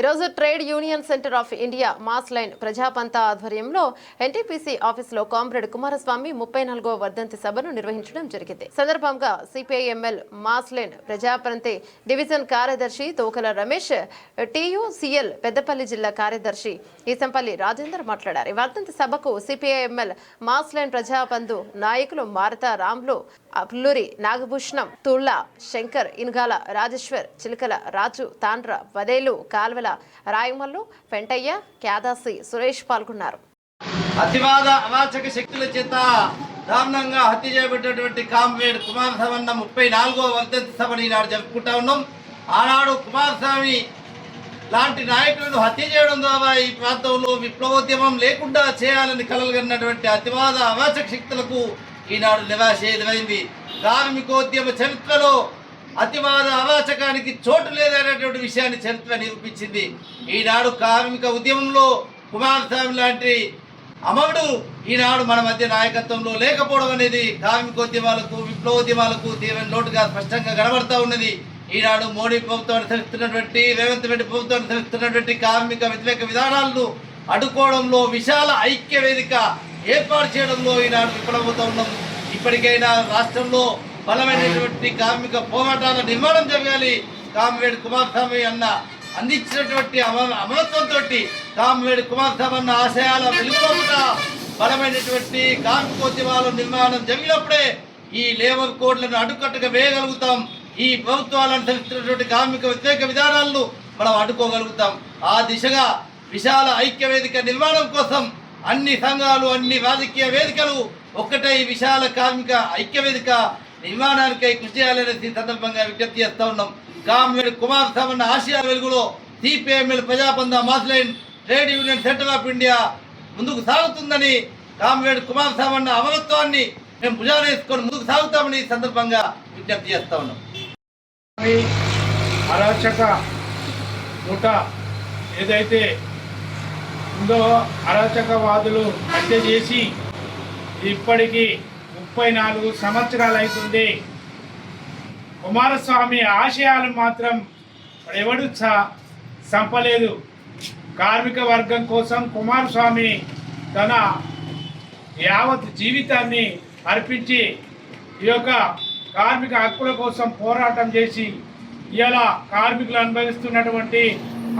ఈరోజు trade union centre of India mass line Prajapantha ఆధ్వర్యంలో NTPC ఆఫీసులో కామ్రేడ్ కుమారస్వామి ముప్పై నాలుగో వర్ధంతి సభను నిర్వహించడం జరిగింది. సందర్భంగా CPIML mass line Prajapanthi division కార్యదర్శి తోకల రమేష్ టీయూసీఎల్ పెద్దపల్లి జిల్లా కార్యదర్శి ఈసంపల్లి రాజేందర్ మాట్లాడారు. ఈ వర్ధంతి సభకు సిపిఐఎంఎల్ మాస్ లైన్ ప్రజాబంధు నాయకులు మారతా రామ్లు అప్లూరి నాగభూషణం తుళ్ళ శంకర్ ఇనుగాల రాజేశ్వర్ చిలకల రాజు తాండ్ర వదేలు కాల్వల రాయమల్లు పెంటయ్య క్యాదాసి సురేష్ పాల్గొన్నారు. అతివాద అవాచక శక్తుల చేత దారుణంగా హత్య చేయబడినటువంటి కామ్రేడ్ కుమారస్వామి ముప్పై నాలుగో వర్ధంతి సభని ఈనాడు జరుపుకుంటా ఉన్నాం. ఆనాడు కుమారస్వామి లాంటి నాయకులను హత్య చేయడం ద్వారా ఈ ప్రాంతంలో విప్లవోద్యమం లేకుండా చేయాలని కలలుగన్నటువంటి అతివాద అవాచక శక్తులకు ఈనాడు నిరాశ కార్మికోద్యమ చరిత్రలో అతివాద అవాచకానికి చోటు లేదనేటువంటి విషయాన్ని చరిత్ర నిరూపించింది. ఈనాడు కార్మిక ఉద్యమంలో కుమారస్వామి లాంటి అమరుడు ఈనాడు మన మధ్య నాయకత్వంలో లేకపోవడం అనేది కార్మికోద్యమాలకు విప్లవోద్యమాలకు తీవ్ర లోటుగా స్పష్టంగా కనబడతా ఉన్నది. ఈనాడు మోడీ ప్రభుత్వం అనుసరిస్తున్నటువంటి రేవంత్ రెడ్డి ప్రభుత్వం అనుసరిస్తున్నటువంటి కార్మిక వ్యతిరేక విధానాలను అడ్డుకోవడంలో విశాల ఐక్య వేదిక ఏర్పాటు చేయడంలో ఈనాడు విఫలమవుతా ఉన్నాం. ఇప్పటికైనా రాష్ట్రంలో బలమైనటువంటి కార్మిక పోరాటాల నిర్మాణం జరగాలి. కామ్రేడ్ కుమారస్వామి అన్న అందించినటువంటి అమ అమరత్వంతో కామ్రేడ్ కుమారస్వామి అన్న ఆశయాల వెలుగులోపట బలమైనటువంటి కార్మికోద్యమాల నిర్మాణం జరిగినప్పుడే ఈ లేబర్ కోడ్లను అడ్డుకట్టుగా వేయగలుగుతాం. ఈ ప్రభుత్వాలు అనుసరిస్తున్నటువంటి కార్మిక వ్యతిరేక విధానాలను మనం అడ్డుకోగలుగుతాం. ఆ దిశగా విశాల ఐక్య వేదిక నిర్మాణం కోసం అన్ని సంఘాలు అన్ని రాజకీయ వేదికలు ఒక్కటే ఈ విశాల కార్మిక ఐక్య వేదిక నిర్మాణానికై కృషి చేయాలనేది సందర్భంగా విజ్ఞప్తి చేస్తా ఉన్నాం. కామ్రేడ్ కుమార్ సామన్న ఆసియా వెలుగులో CPML Prajabandha mass line trade union centre of India ముందుకు సాగుతుందని కామ్రేడ్ కుమార్ సామన్న అమరత్వాన్ని మేము భుజానేసుకొని ముందుకు సాగుతామని ఈ సందర్భంగా విజ్ఞప్తి చేస్తా ఉన్నాం. అరాచక ముఠ ఏదైతే ఉందో అరాచకవాదులు హత్య చేసి ఇప్పటికీ ముప్పై నాలుగు సంవత్సరాలు అవుతుంది కుమారస్వామి ఆశయాలు మాత్రం ఎవడు చ- చంపలేదు. కార్మిక వర్గం కోసం కుమారస్వామి తన యావత్ జీవితాన్ని అర్పించి ఈ యొక్క కార్మిక హక్కుల కోసం పోరాటం చేసి ఇలా కార్మికులు అనుభవిస్తున్నటువంటి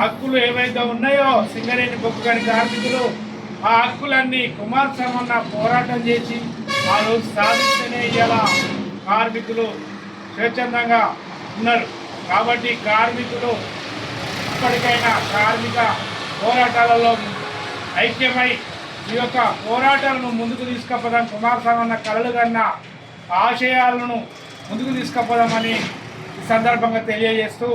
హక్కులు ఏవైతే ఉన్నాయో సింగరేణి బొక్కు గారి కార్మికులు ఆ హక్కులన్నీ కుమారస్వామి పోరాటం చేసి వాళ్ళు రోజు సాధిస్తేనే ఇలా కార్మికులు స్వచ్ఛందంగా ఉన్నారు. కాబట్టి కార్మికులు ఇప్పటికైనా కార్మిక పోరాటాలలో ఐక్యమై ఈ యొక్క పోరాటాలను ముందుకు తీసుకపోదాం కుమారస్వామి కళలు కన్నా ఆశయాలను ముందుకు తీసుకపోదామని ఈ సందర్భంగా తెలియజేస్తూ